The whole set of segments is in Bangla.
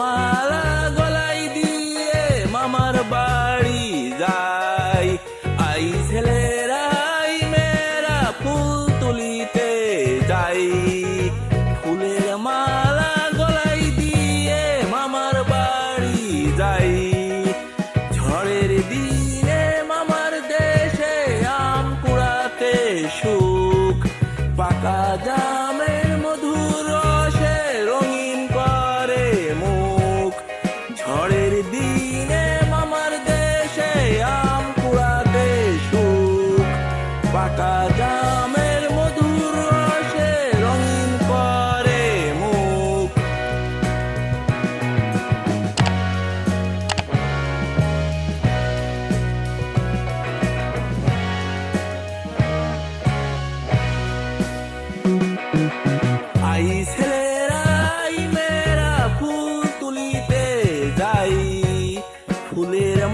মালা গলাই দিয়ে মামার বাড়ি যাই। আই ছেলেরাই মেরা ফুল তুলিতে যাই। ফুলের মালা গলাই দিয়ে মামার বাড়ি যাই। ঝড়ের দিনে মামার দেশে আম কুড়াতে সুখ, পাকা যায়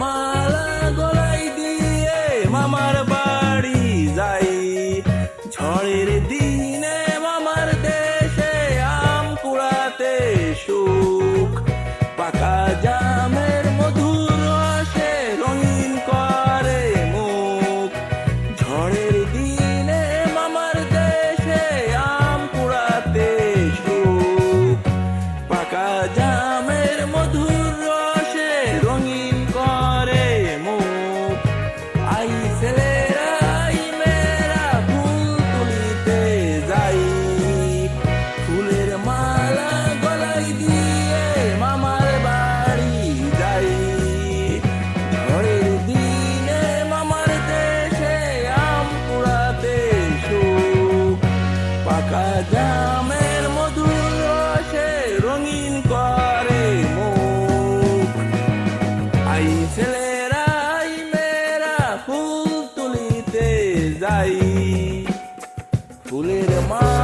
মালা গলাই দিয়ে মামার বাড়ি যাই। ঝড়ের দিনে মামার দেশে আম কুড়াতে শুরু যাই ফুলের মা